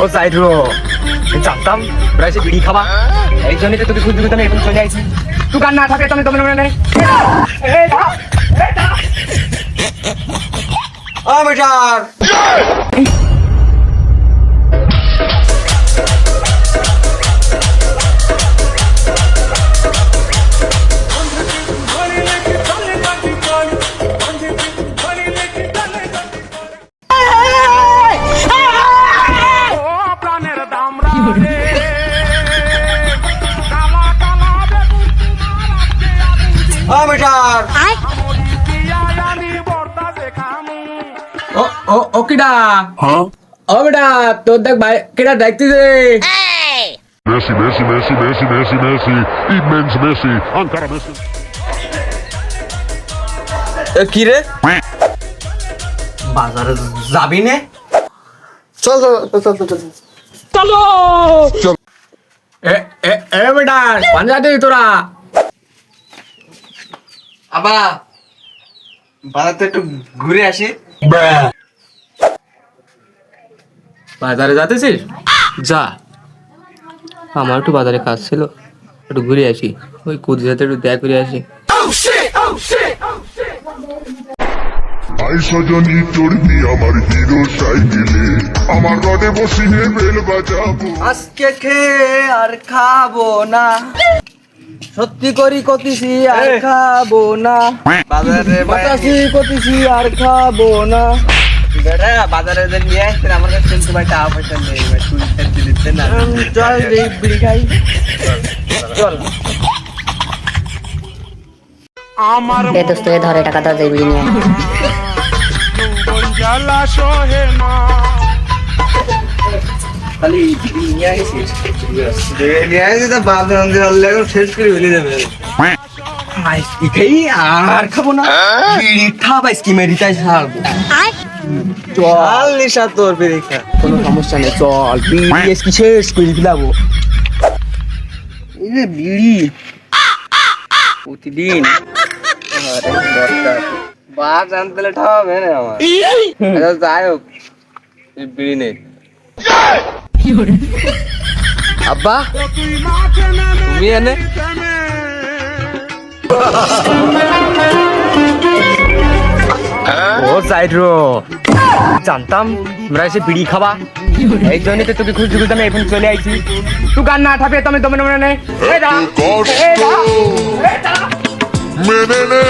ও side রো জানতাম তোরা এসে বিড়ি খাবা। এই জন্যই তো তোকে খুঁজতে খুঁজতে আমি এখন চলে আইছি। তুই কার না থাকে তুমি তোমার মনে নেই ও মিটার। ও মিটার আমি ও ও ও কিডা ও বেটা তোর দেখ ভাই কিডা দেখতেছে। Messi, Messi, Messi, Messi, Messi, Messi, immens Messi, ancora Messi. কি রে? বাজারে যাবি নে? চল চল চল চল চল এ এ এ বেটা পাঞ্জাতে তোরা। আবা বাজারতে একটু ঘুরে আসি। বাজারে যাতেছিস যা। আমার একটু বাজারে কাজ ছিল একটু ঘুরে আসি। ওই কুদির সাথে একটু দেখা করে আসি। আই চড়বি আমার হিরো সাইকেলে। আমার রডে বসিয়ে বেল বাজাবো। আজকে খেয়ে আর খাব না। সত্যি করি কতিছি আর খাব না। বাজারে কতিছি কতিছি আর খাব না। বেটা বাজারে যে নিয়ে আসছেন আমার কাছে কিন্তু ভাই টাকা পয়সা নেই ভাই তুই খেতে দিতে না। চল রে বিড়ি খাই। চল। আমার এ দোস্ত ধরে টাকা দাও বিড়ি নিয়ে না খালি নিয়ে আসিস নিয়ে আসিস তো বাপ নন্দী হলে শেষ করে ফেলে দেবে। আর খাব না। বিড়ি খাবা স্কিমে রিচার্জ ছাড়বো চল নিশা তোর বিড়ি খা কোনো সমস্যা নেই চল। বিড়ি কি শেষ করে দিলাবো? এই যে বিড়ি। প্রতিদিন। দরকার বাস আনতে হলে না আমার। যাই হোক বিড়ি নেই আব্বা তুমি এনে। ও সাইড রো। জানতাম তোমরা এসে বিড়ি খাবা। এই জন্যই তো তোকে খুঁজতে খুঁজতে আমি এখন চলে আইছি। তুই গান না থাকে তুমি তোমার মনে নেই। মেনে